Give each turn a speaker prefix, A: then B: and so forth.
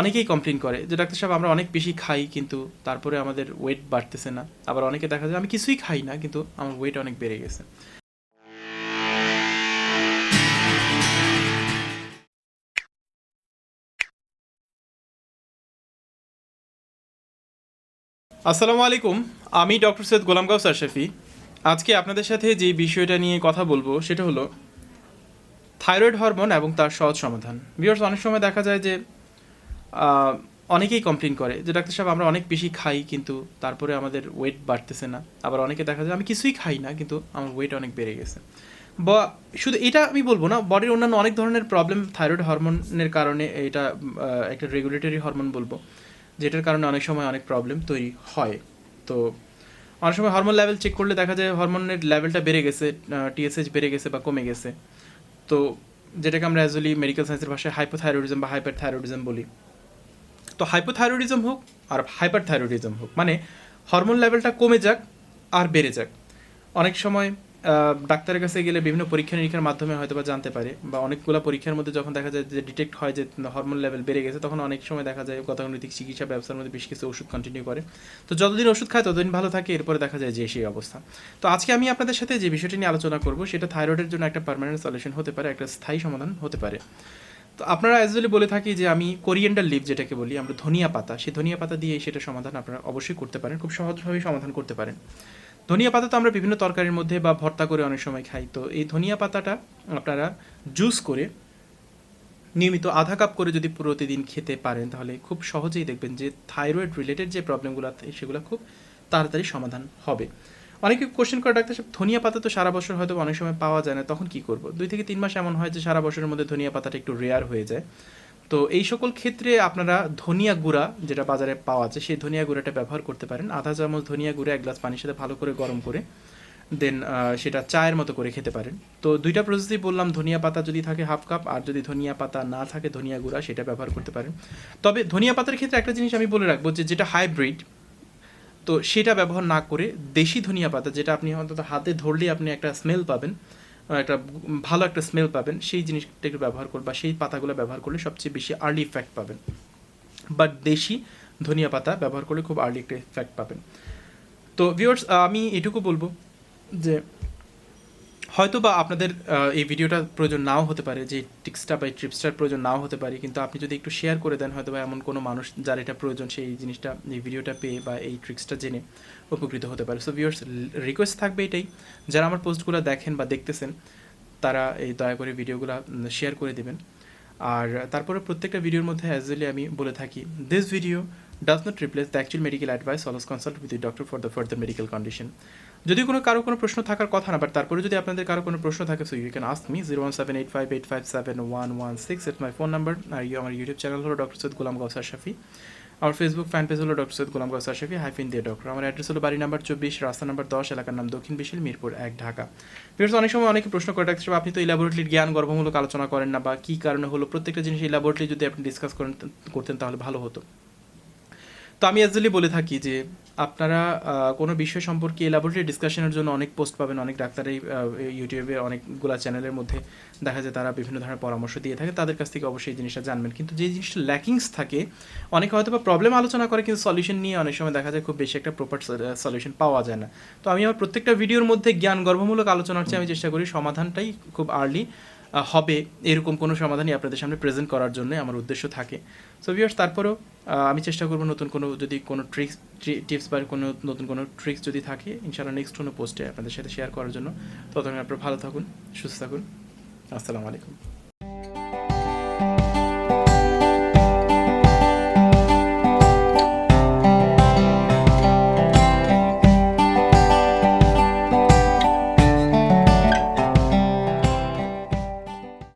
A: অনেকেই কমপ্লেন করে যে, ডাক্তার সাহেব, আমরা অনেক বেশি খাই, কিন্তু তারপরে আমাদের ওয়েট বাড়তেছে না। আবার অনেকে দেখা যায়, আমি কিছুই খাই না, কিন্তু আমার ওয়েট অনেক বেড়ে গেছে। আসসালামু আলাইকুম, আমি ডক্টর সৈয়দ গোলাম গাউস আশরাফি আজকে আপনাদের সাথে যে বিষয়টা নিয়ে কথা বলব, সেটা হলো থাইরয়েড হরমোন এবং তার সহজ সমাধান। বিয়ার্স অনেক সময় দেখা যায় যে অনেকেই কমপ্লেন করে যে, ডাক্তার সাহেব, আমরা অনেক বেশি খাই, কিন্তু তারপরে আমাদের ওয়েট বাড়তেছে না। আবার অনেকে দেখা যায়, আমি কিছুই খাই না, কিন্তু আমার ওয়েট অনেক বেড়ে গেছে। বা শুধু এটা আমি বলব না বডির অন্যান্য অনেক ধরনের প্রবলেম থাইরয়েড হরমোনের কারণে এটা একটা রেগুলেটরি হরমোন বলব, যেটার কারণে অনেক সময় অনেক প্রবলেম তৈরি হয়। তো অনেক সময় হরমোন লেভেল চেক করলে দেখা যায় হরমোনের লেভেলটা বেড়ে গেছে টিএসএইচ বেড়ে গেছে বা কমে গেছে। তো যেটাকে আমরা অ্যাজুয়ালি মেডিকেল সায়েন্সের ভাষায় হাইপোথাইরয়েডিজম বা হাইপার থাইরয়েডিজম বলি। তো হাইপোথাইরয়েডিজম হোক আর হাইপার থাইরয়েডিজম হোক মানে হরমোন লেভেলটা কমে যাক আর বেড়ে যাক। অনেক সময় ডাক্তারের কাছে গেলে বিভিন্ন পরীক্ষা নিরীক্ষার মাধ্যমে হয়তো বা জানতে পারে বা অনেকগুলো পরীক্ষার মধ্যে যখন দেখা যায় যে ডিটেক্ট হয় যে হরমোন লেভেল বেড়ে গেছে, তখন অনেক সময় দেখা যায় গতানুগতিক চিকিৎসা ব্যবস্থার মধ্যে বেশ কিছু ওষুধ কন্টিনিউ করে। তো যতদিন ওষুধ খায় ততদিন ভালো থাকে, এরপরে দেখা যায় যে সেই অবস্থা। তো আজকে আমি আপনাদের সাথে যে বিষয়টি নিয়ে আলোচনা করব, সেটা থাইরয়েডের জন্য একটা পার্মানেন্ট সলিউশন হতে পারে, একটা স্থায়ী সমাধান হতে পারে। তো আপনারা অ্যাজুয়ালি বলে থাকি যে আমি কোরিয়েন্ডার লিভ যেটাকে বলি, আমরা ধনিয়া পাতা, সেই ধনিয়া পাতা দিয়ে সেটা সমাধান আপনারা অবশ্যই করতে পারেন, খুব সহজভাবেই সমাধান করতে পারেন। ধনিয়া পাতা তো আমরা বিভিন্ন তরকারির মধ্যে বা ভর্তা করে অনেক সময় খাই, তো এই ধনিয়া পাতাটা আপনারা জুস করে নিয়মিত আধা কাপ করে যদি প্রতিদিন খেতে পারেন, তাহলে খুব সহজেই দেখবেন যে থাইরয়েড রিলেটেড যে প্রবলেমগুলো সেগুলো খুব তাড়াতাড়ি সমাধান হবে। অনেকে কোশ্চেন করে ডাক্তার সাহেব ধনিয়া পাতা তো সারা বছর হয়তো অনেক সময় পাওয়া যায় না, তখন কি করব? দুই থেকে তিন মাস এমন হয় যে সারা বছরের মধ্যে ধনিয়া পাতাটা একটু রেয়ার হয়ে যায়। তো এই সকল ক্ষেত্রে আপনারা ধনিয়া গুঁড়া যেটা বাজারে পাওয়া যায়, সেই ধনিয়া গুঁড়াটা ব্যবহার করতে পারেন। আধা চামচ ধনিয়া গুঁড়া এক গ্লাস পানির সাথে ভালো করে গরম করে দেন সেটা চায়ের মতো করে খেতে পারেন। তো দুইটা প্রসেসই বললাম, ধনিয়া পাতা যদি থাকে হাফ কাপ আর যদি ধনিয়া পাতা না থাকে ধনিয়া গুঁড়া, সেটা ব্যবহার করতে পারেন। তবে ধনিয়া পাতার ক্ষেত্রে একটা জিনিস আমি বলে রাখব যে, যেটা হাইব্রিড তো সেটা ব্যবহার না করে দেশি ধনিয়া পাতা, যেটা আপনি অন্তত হাতে ধরলেই আপনি একটা স্মেল পাবেন একটা ভালো একটা স্মেল পাবেন, সেই জিনিসটাকে ব্যবহার ব্যবহার বা সেই পাতাগুলো ব্যবহার করলে সবচেয়ে বেশি আর্লি ইফেক্ট পাবেন। বাট দেশি ধনিয়া পাতা ব্যবহার করলে খুব আর্লি একটা ইফেক্ট পাবেন। তো ভিউয়ার্স আমি এটুকু বলব যে হয়তো বা আপনাদের এই ভিডিওটা প্রয়োজন নাও হতে পারে, যে টিক্সটা বা ট্রিপসটার প্রয়োজন নাও হতে পারে, কিন্তু আপনি যদি একটু শেয়ার করে দেন হয়তো বা এমন কোনো মানুষ যার এটা প্রয়োজন, সেই জিনিসটা এই ভিডিওটা পেয়ে বা এই ট্রিক্সটা জেনে উপকৃত হতে পারে। সো ভিউয়ার্স রিকোয়েস্ট থাকবে এটাই। যারা আমার পোস্টগুলো দেখেন বা দেখতেছেন, তারা এই দয়া করে ভিডিওগুলো শেয়ার করে দেবেন। আর তারপরে প্রত্যেকটা ভিডিওর মধ্যে অ্যাজুয়ালি আমি বলে থাকি this video does not replace the actual medical advice always consult with doctor for the further medical condition যদি কোনো কারও কোনো প্রশ্ন থাকার কথা না বাট তারপরে যদি আপনাদের কারও কোনো প্রশ্ন থাকে so you can ask me zero one seven eight five eight five seven one one six eight my phone number are you আমার ইউটিউব চ্যানেল হলো ডক্টর সৈয়দ গোলাম গৌসার শাফি আমার ফেসবুক ফ্যান পেজ হলো ডক্টর সৈয়দ গোলাম গৌসার শাফি হাইফিন দিয়ে ডক্টর আমার address হলো বাড়ি number চব্বিশ রাস্তা নাম্বার দশ এলাকার নাম দক্ষিণ বিশাল মিরপুর এক ঢাকা। বিকজ অনেক সময় অনেকে প্রশ্ন করে সাহেব, আপনি তো ইলাবোরেটলির জ্ঞান গর্ভমূলক আলোচনা করেন না বা কী কারণে হলো? প্রত্যেকটা জিনিস ইলাবোরেটলি যদি আপনি ডিসকাস করেন করতেন তাহলে ভালো হতো। তো আমি অ্যাকচুয়ালি বলে থাকি যে আপনারা কোনো বিষয় সম্পর্কে এলাবোরেটরি ডিসকাশনের জন্য অনেক পোস্ট পাবেন, অনেক ডাক্তারই ইউটিউবে অনেকগুলা চ্যানেলের মধ্যে। দেখা যায় তারা বিভিন্ন ধরনের পরামর্শ দিয়ে থাকে, তাদের কাছ থেকে অবশ্যই এই জিনিসটা জানবেন। কিন্তু যে জিনিসটা ল্যাকিংস থাকে, অনেকে হয়তো বা প্রবলেম আলোচনা করে, কিন্তু সলিউশন নিয়ে অনেক সময় দেখা যায় খুব বেশি একটা প্রপার সলিউশন পাওয়া যায় না। তো আমি আমার প্রত্যেকটা ভিডিওর মধ্যে জ্ঞান গর্ভমূলক আলোচনার চেয়ে আমি চেষ্টা করি, সমাধানটাই খুব আর্লি হবে, এরকম কোনো সমাধানই আপনাদের সামনে প্রেজেন্ট করার জন্য আমার উদ্দেশ্য থাকে। সো ভিউয়ার্স তারপরেও আমি চেষ্টা করব নতুন কোনো, যদি কোনো ট্রিক্স টিপস বা কোনো নতুন কোনো ট্রিক্স যদি থাকে, ইনশাআল্লাহ নেক্সট কোনো পোস্টে আপনাদের সাথে শেয়ার করার জন্য। ততক্ষণ আপনারা ভালো থাকুন, সুস্থ থাকুন। আসসালামু আলাইকুম।